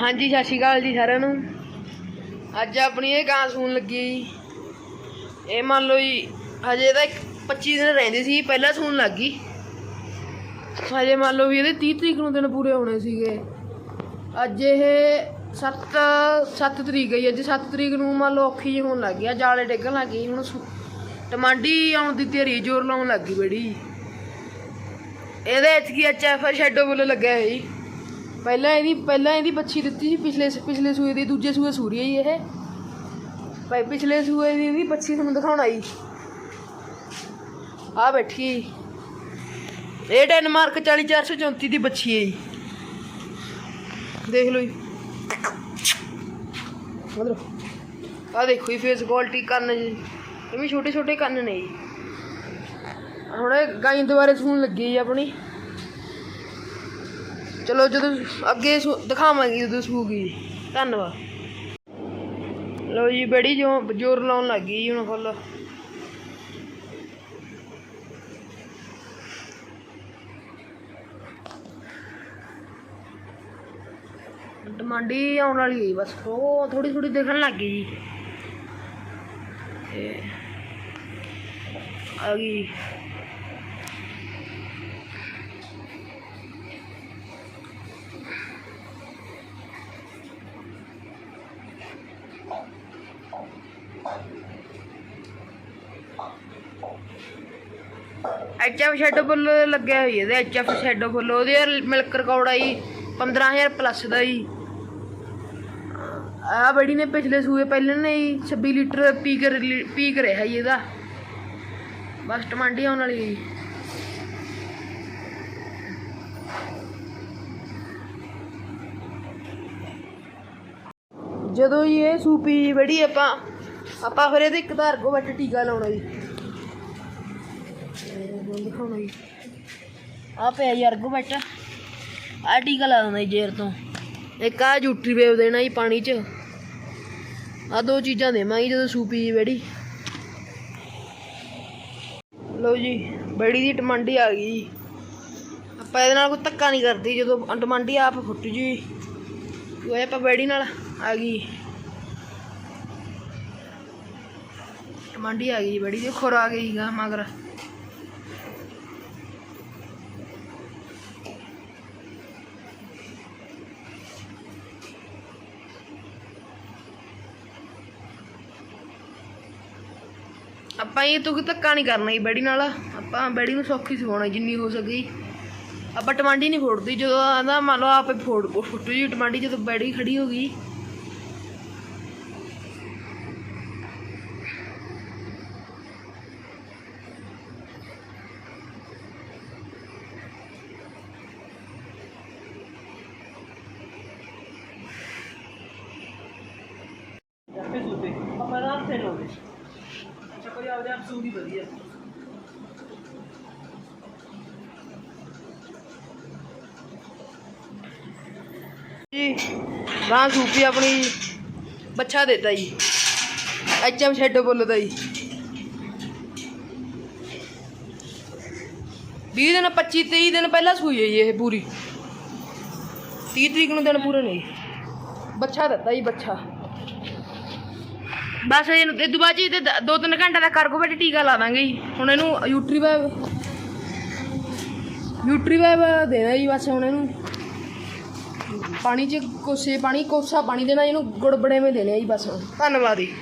ਹਾਂਜੀ, ਸਤਿ ਸ਼੍ਰੀ ਅਕਾਲ ਜੀ ਸਾਰਿਆਂ ਨੂੰ। ਅੱਜ ਆਪਣੀ ਇਹ ਗਾਂ ਸੂਣ ਲੱਗੀ ਜੀ। ਇਹ ਮੰਨ ਲਓ ਜੀ, ਹਜੇ ਤਾਂ ਇੱਕ 25 ਦਿਨ ਰਹਿੰਦੇ ਸੀ, ਪਹਿਲਾਂ ਸੂਣ ਲੱਗ ਗਈ। ਹਜੇ ਮੰਨ ਲਓ ਵੀ ਇਹਦੇ 30 ਤਰੀਕ ਨੂੰ ਦਿਨ ਪੂਰੇ ਹੋਣੇ ਸੀਗੇ। ਅੱਜ ਇਹ 7 7 ਤਰੀਕ ਹੈ ਅੱਜ 7 ਤਰੀਕ ਨੂੰ ਮੰਨ ਲਓ ਔਖੀ ਹੋਣ ਲੱਗ ਗਈ। ਆ ਜਾਲੇ ਡਿੱਗਣ ਲੱਗ ਗਈ ਹੁਣ ਸੂ- ਟਮਾਂਡੀ ਆਉਣ ਦੀ ਤਿਆਰੀ ਜ਼ੋਰ ਲਾਉਣ ਲੱਗ ਗਈ ਬੜੀ। ਇਹਦੇ ਵਿੱਚ ਕੀ ਅੱਛਾ ਫਿਰ ਸ਼ੈਡੋ ਵੱਲੋਂ ਲੱਗਿਆ ਹੋਇਆ ਜੀ। ਪਹਿਲਾਂ ਇਹਦੀ ਪਹਿਲਾਂ ਇਹਦੀ ਬੱਚੀ ਦਿੱਤੀ ਸੀ, ਪਿਛਲੇ ਪਿਛਲੇ ਸੂਏ ਦੀ, ਦੂਜੇ ਸੂਏ ਸੂਰੀ ਹੈ ਇਹ। ਭਾਈ ਪਿਛਲੇ ਸੂਏ ਦੀ ਇਹਦੀ ਬੱਚੀ ਤੁਹਾਨੂੰ ਦਿਖਾਉਣਾ ਜੀ ਆ ਬੈਠੀ ਹੈ ਜੀ। ਇਹ ਡੈਨਮਾਰਕ 40434 ਦੀ ਬੱਚੀ ਹੈ ਜੀ। ਦੇਖ ਲਓ ਜੀ। ਮਤਲਬ ਆ ਦੇਖੋ ਜੀ ਫੇਸ ਕੁਆਲਿਟੀ ਕੰਨ ਜੀ। ਇਹ ਵੀ ਛੋਟੇ ਛੋਟੇ ਕੰਨ ਨੇ ਜੀ। ਹੁਣ ਇਹ ਗਾਈ ਦੁਬਾਰੇ ਸੂਣ ਲੱਗੀ ਜੀ ਆਪਣੀ। ਚਲੋ ਜਦੋਂ ਅੱਗੇ ਸੂ- ਦਿਖਾਵਾਂਗੇ, ਜਦੋਂ ਸੂਗੀ। ਧੰਨਵਾਦ। ਲਓ ਜੀ, ਬੜੀ ਜ਼ੋਰ ਲਾਉਣ ਲੱਗ ਹੁਣ ਫੁੱਲ। ਟਮਾਂਡੀ ਆਉਣ ਵਾਲੀ ਹੈ ਜੀ ਬਸ, ਉਹ ਥੋੜੀ ਥੋੜੀ ਦੇਖਣ ਲੱਗ ਗਈ ਜੀ। ਤੇ ਆ ਗਈ। ਐਚਐਫ ਸ਼ੈਡ ਫੁੱਲ ਲੱਗਿਆ ਹੋਈ ਇਹਦੇ ਐਚਐਫ ਸ਼ੈਡ ਫੁੱਲ ਉਹਦੇ ਯਾਰ ਮਿਲਕ ਰਿਕਾਰਡ ਆਈ 15000 ਪਲੱਸ ਦਾ ਹੀ ਆ ਬੜੀ ਨੇ ਪਿਛਲੇ ਸੂਏ ਪਹਿਲਾਂ ਨੇ 26 ਲੀਟਰ ਪੀ ਕੇ ਪੀ ਕੇ ਰਿਹਾ ਜੀ ਇਹਦਾ। ਬਸ ਟਮਾਂਡੀ ਆਉਣ ਵਾਲੀ ਜੀ। ਜਦੋਂ ਜੀ ਇਹ ਸੂਪੀ ਬੜੀ ਆਪਾਂ ਆਪਾਂ ਫਿਰ ਇਹਦੇ ਇੱਕ ਧਾਰ ਕੋ ਬੱਟ ਟੀਕਾ ਲਾਉਣਾ ਜੀ। ਦਿਖਾਉਣਾ ਜੀ। ਆ ਪਿਆ ਜੀ, ਅਰਗੋ ਬੈਠਾ। ਆ ਟੀਕਾ ਲਾ ਦਿੰਦਾ ਜੇਰ ਤੋਂ। ਇੱਕ ਆ ਜੂਟਰੀ ਵੇਵ ਦੇਣਾ ਜੀ ਪਾਣੀ 'ਚ। ਆ ਦੋ ਚੀਜ਼ਾਂ ਦੇਵਾਂਗੇ ਜਦੋਂ ਸੂਪੀ ਜੀ ਬੜੀ ਲਓ ਜੀ, ਬੜੀ ਦੀ ਟਮਾਂਡੀ ਆ ਗਈ ਜੀ। ਆਪਾਂ ਇਹਦੇ ਨਾਲ ਕੋਈ ਧੱਕਾ ਨਹੀਂ ਕਰਦੀ, ਜਦੋਂ ਟਮਾਂਡੀ ਆਪ ਫੁੱਟ ਜੀ ਉਹ ਆਪਾਂ ਬੈੜੀ ਨਾਲ ਆ ਗਈ। ਟਮਾਂਡੀ ਆ ਗਈ ਬੜੀ ਦੀ ਖੁਰ ਆ ਗਈ ਗਾ ਮਗਰ। ਆਪਾਂ ਇਹ ਤੋਂ ਧੱਕਾ ਨਹੀਂ ਕਰਨਾ ਜੀ ਬੈੜੀ ਨਾਲ। ਆਪਾਂ ਬੈੜੀ ਨੂੰ ਸੌਖੀ ਸਿਖਾਉਣਾ ਜਿੰਨੀ ਹੋ ਸਕੇ ਆਪਾਂ ਟਮਾਂਡੀ ਨਹੀਂ ਫੋੜਦੀ, ਜਦੋਂ ਆਂਦਾ ਮੰਨ ਲਓ ਆਪੇ ਫੋੜ ਫੁੱਟੂ ਜੀ ਟਮਾਂਡੀ, ਜਦੋਂ ਬੈੜੀ ਖੜੀ ਹੋ ਗਈ। ਰਾਤ ਤੇ ਲਾਉਂਦੇ ਅੱਛਾ ਕੋਈ ਆਪਦੇ ਆਪ ਸੂਦੀ ਵਧੀਆ ਜੀ ਗਾਂ ਸੂਪੀ ਆਪਣੀ ਬੱਚਾ ਦਿੱਤਾ ਜੀ। ਐਚਐਮ ਸ਼ੈਡ ਬੋਲਦਾ ਜੀ। 20 ਦਿਨ 25 23 ਦਿਨ ਪਹਿਲਾਂ ਸੂਈ ਹੈ ਇਹ ਪੂਰੀ। 30 ਤਰੀਕ ਨੂੰ ਦਿਨ ਪੂਰੇ ਨਹੀਂ ਬੱਚਾ ਦਿੱਤਾ ਜੀ ਬੱਚਾ ਬਸ ਇਹਨੂੰ ਇਹ ਦੁਬਾਰਾ ਜੀ ਤੇ ਦੋ ਤਿੰਨ ਘੰਟੇ ਦਾ ਕਾਰਗੋ ਬੈਠ ਟੀਕਾ ਲਾ ਦਾਂਗੇ ਜੀ। ਹੁਣ ਇਹਨੂੰ ਯੂਟਰੀ ਵੈਬ ਯੂਟਰੀ ਵੈਬ ਦੇਣਾ ਜੀ ਬਸ ਹੁਣ ਇਹਨੂੰ। ਪਾਣੀ 'ਚ ਕੋਸੇ ਪਾਣੀ ਕੋਸਾ ਪਾਣੀ ਦੇਣਾ ਇਹਨੂੰ ਗੁੜ ਬੜੇ ਵਿੱਚ ਦੇਣੇ ਆ ਜੀ ਬਸ ਧੰਨਵਾਦ ਜੀ।